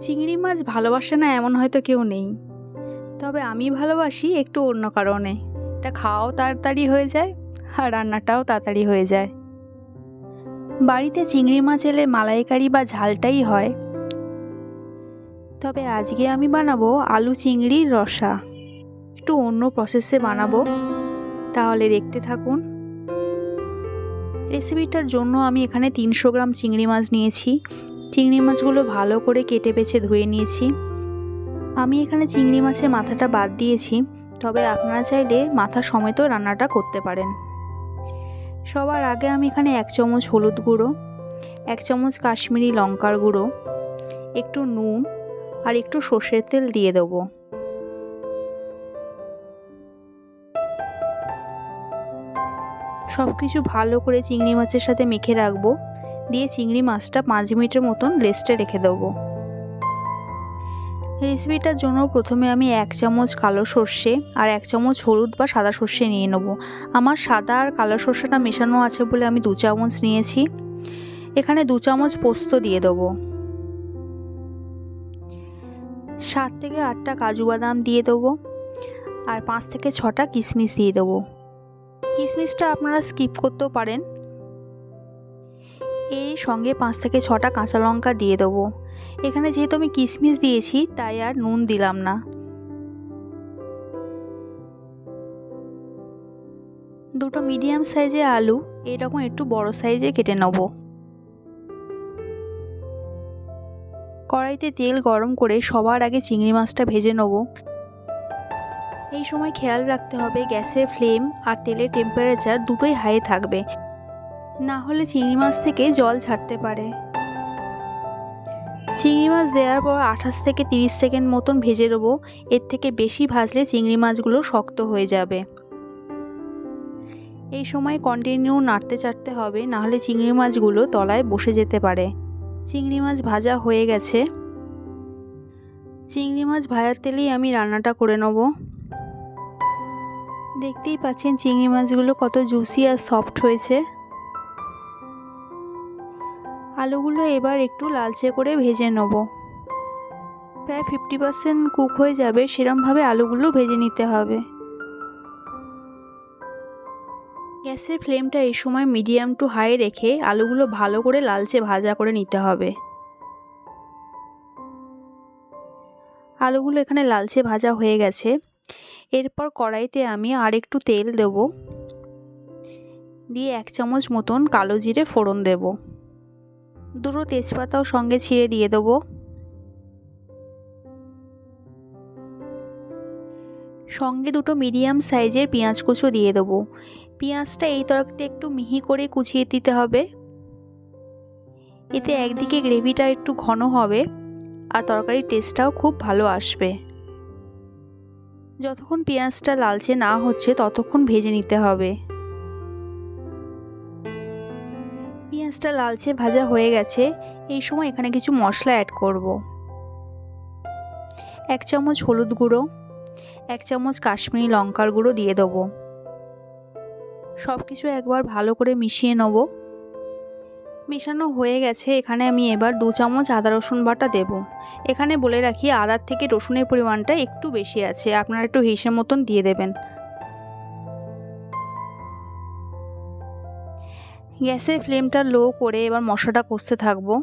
চিংড়ি মাছ ভালোবাসে না এমন হয়তো কেউ নেই। তবে আমি ভালোবাসি একটু অন্য কারণে। এটা খাওয়াও তাড়াতাড়ি হয়ে যায় আর রান্নাটাও তাড়াতাড়ি হয়ে যায়। বাড়িতে চিংড়ি মাছ এলে মালাইকারি বা ঝালটাই হয়। তবে আজকে আমি বানাবো আলু চিংড়ির রসা। একটু অন্য প্রসেসে বানাবো। তাহলে দেখতে থাকুন। রেসিপিটার জন্য আমি এখানে তিনশো গ্রাম চিংড়ি মাছ নিয়েছি। চিংড়ি মাছগুলো ভালো করে কেটে বেছে ধুয়ে নিয়েছি। আমি এখানে চিংড়ি মাছের মাথাটা বাদ দিয়েছি, তবে আপনারা চাইলে মাথা সমেতও রান্নাটা করতে পারেন। সবার আগে আমি এখানে এক চামচ হলুদ গুঁড়ো, এক চামচ কাশ্মীরি লঙ্কার গুঁড়ো, একটু নুন আর একটু সর্ষের তেল দিয়ে দেবো। সব কিছু ভালো করে চিংড়ি মাছের সাথে মেখে রাখব। দিয়ে চিংড়ি মাছটা পাঁচ মিনিটের মতন রেস্টে রেখে দেবো। রেসিপিটার জন্য প্রথমে আমি এক চামচ কালো সর্ষে আর এক চামচ হলুদ বা সাদা সর্ষে নিয়ে নেব। আমার সাদা আর কালো সর্ষেটা মেশানো আছে বলে আমি দু চামচ নিয়েছি। এখানে দু চামচ পোস্ত দিয়ে দেবো। সাত থেকে আটটা কাজু বাদাম দিয়ে দেবো আর পাঁচ থেকে ছটা কিশমিশ দিয়ে দেবো। কিশমিশটা আপনারা স্কিপ করতেও পারেন। এর সঙ্গে পাঁচ থেকে ছটা কাঁচা লঙ্কা দিয়ে দেবো। এখানে যেহেতু আমি কিশমিশ দিয়েছি, তাই আর নুন দিলাম না। দুটো মিডিয়াম সাইজে আলু, এরকম একটু বড় সাইজে কেটে নেব। কড়াইতে তেল গরম করে সবার আগে চিংড়ি মাছটা ভেজে নেব। এই সময় খেয়াল রাখতে হবে গ্যাসের ফ্লেম আর তেলের টেম্পারেচার দুটোই হাই থাকবে। না হলে চিংড়ি মাছ থেকে জল ছাড়তে পারে। চিংড়ি মাছ দেওয়ার পর আঠাশ থেকে তিরিশ সেকেন্ড মতন ভেজে নেব। এর থেকে বেশি ভাজলে চিংড়ি মাছগুলো শক্ত হয়ে যাবে। এই সময় কন্টিনিউ নাড়তে চাড়তে হবে নাহলে চিংড়ি মাছগুলো তলায় বসে যেতে পারে। চিংড়ি মাছ ভাজা হয়ে গেছে। চিংড়ি মাছ ভাজার তেলেই আমি রান্নাটা করে নেব। দেখতেই পাচ্ছেন চিংড়ি মাছগুলো কত জুসি আর সফট হয়েছে। আলুগুলো এবার একটু লালচে করে ভেজে নেব। প্রায় ফিফটি পার্সেন্ট কুক হয়ে যাবে, সেরমভাবে আলুগুলো ভেজে নিতে হবে। গ্যাসের ফ্লেমটা এই সময় মিডিয়াম টু হাই রেখে আলুগুলো ভালো করে লালচে ভাজা করে নিতে হবে। আলুগুলো এখানে লালচে ভাজা হয়ে গেছে। এরপর কড়াইতে আমি আর একটু তেল দেব। দিয়ে এক চামচ মতন কালো জিরে ফোড়ন দেব। দুটো তেজপাতাও সঙ্গে ছিঁড়ে দিয়ে দেবো। সঙ্গে দুটো মিডিয়াম সাইজের পেঁয়াজ কুচো দিয়ে দেবো। পেঁয়াজটা এই তরকারিতে একটু মিহি করে কুচিয়ে দিতে হবে। এতে একদিকে গ্রেভিটা একটু ঘন হবে আর তরকারির টেস্টটাও খুব ভালো আসবে। যতক্ষণ পেঁয়াজটা লালচে না হচ্ছে, ততক্ষণ ভেজে নিতে হবে। পেঁয়াজটা লালচে ভাজা হয়ে গেছে, এই সময় এখানে কিছু মশলা অ্যাড করব। এক চামচ হলুদ গুঁড়ো, এক চামচ কাশ্মীরি লঙ্কার গুঁড়ো দিয়ে দেবো। সব কিছু একবার ভালো করে মিশিয়ে নেব। মেশানো হয়ে গেছে, এখানে আমি এবার দু চামচ আদা রসুন বাটা দেব। এখানে বলে রাখি, আদার থেকে রসুনের পরিমাণটা একটু বেশি আছে, আপনারা একটু হিসেব মতন দিয়ে দেবেন। গ্যাসের ফ্লেমটা লো করে এবার মশলাটা কষতে থাকব।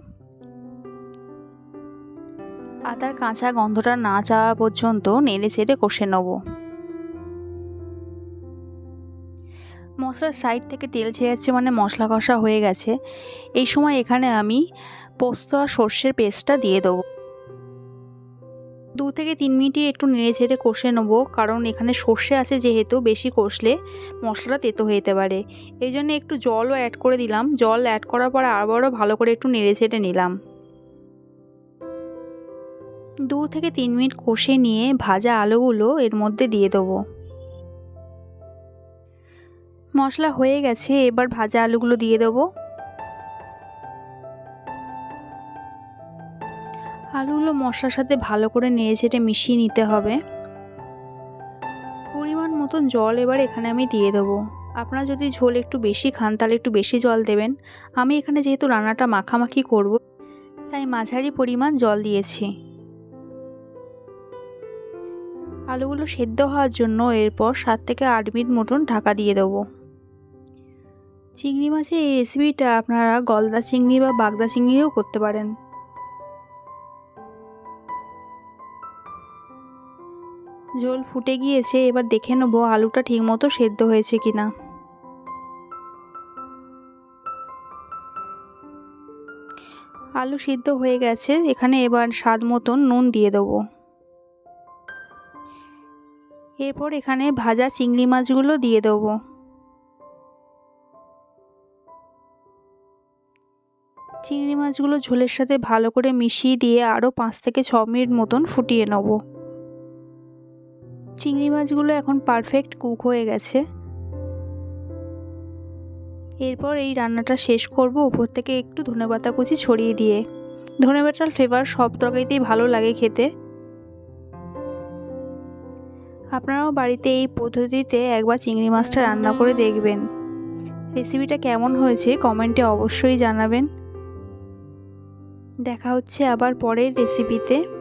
আদার কাঁচা গন্ধটা না চাওয়া পর্যন্ত নেড়ে চেড়ে কষে নেব। মশলার সাইড থেকে তেল ছেড়ে যাচ্ছে মানে মশলা কষা হয়ে গেছে। এই সময় এখানে আমি পোস্ত আর সর্ষের পেস্টটা দিয়ে দেবো। দু থেকে তিন মিনিটই একটু নেড়ে ছেড়ে কষে নেব, কারণ এখানে সর্ষে আছে যেহেতু বেশি কষলে মশলাটা তেতো হয়ে যেতে পারে। এই জন্য একটু জলও অ্যাড করে দিলাম। জল অ্যাড করার পর আবারও ভালো করে একটু নেড়ে ছেড়ে নিলাম। দু থেকে তিন মিনিট কষে নিয়ে ভাজা আলুগুলো এর মধ্যে দিয়ে দেবো। মশলা হয়ে গেছে, এবার ভাজা আলুগুলো দিয়ে দেবো। আলুগুলো মশলার সাথে ভালো করে নেড়ে চেটে মিশিয়ে নিতে হবে। পরিমাণ মতন জল এবার এখানে আমি দিয়ে দেবো। আপনারা যদি ঝোল একটু বেশি খান, তাহলে একটু বেশি জল দেবেন। আমি এখানে যেহেতু রান্নাটা মাখামাখি করব, তাই মাঝারি পরিমাণ জল দিয়েছি। আলুগুলো সেদ্ধ হওয়ার জন্য এরপর সাত থেকে আট মিনিট মতন ঢাকা দিয়ে দেবো। চিংড়ি মাছের এই রেসিপিটা আপনারা গলদা চিংড়ি বা বাগদা চিংড়িও করতে পারেন। ঝোল ফুটে গিয়েছে, এবার দেখে নেব আলুটা ঠিকমতো সেদ্ধ হয়েছে কিনা। আলু সিদ্ধ হয়ে গেছে, এখানে এবার স্বাদ মতন নুন দিয়ে দেবো। এরপর এখানে ভাজা চিংড়ি মাছগুলো দিয়ে দেবো। চিংড়ি মাছগুলো ঝোলের সাথে ভালো করে মিশিয়ে দিয়ে আরও পাঁচ থেকে ছ মিনিট মতন ফুটিয়ে নেব। চিংড়ি মাছগুলো এখন পারফেক্ট কুক হয়ে গেছে। এরপর এই রান্নাটা শেষ করব, উপর থেকে একটু ধনেপাতা কুচি ছড়িয়ে দিয়ে। ধনেপাতার ফ্লেভার সব তরকারিতেই ভালো লাগে খেতে। আপনারাও বাড়িতে এই পদ্ধতিতে একবার চিংড়ি মাছটা রান্না করে দেখবেন। রেসিপিটা কেমন হয়েছে কমেন্টে অবশ্যই জানাবেন। দেখা হচ্ছে আবার পরের রেসিপিতে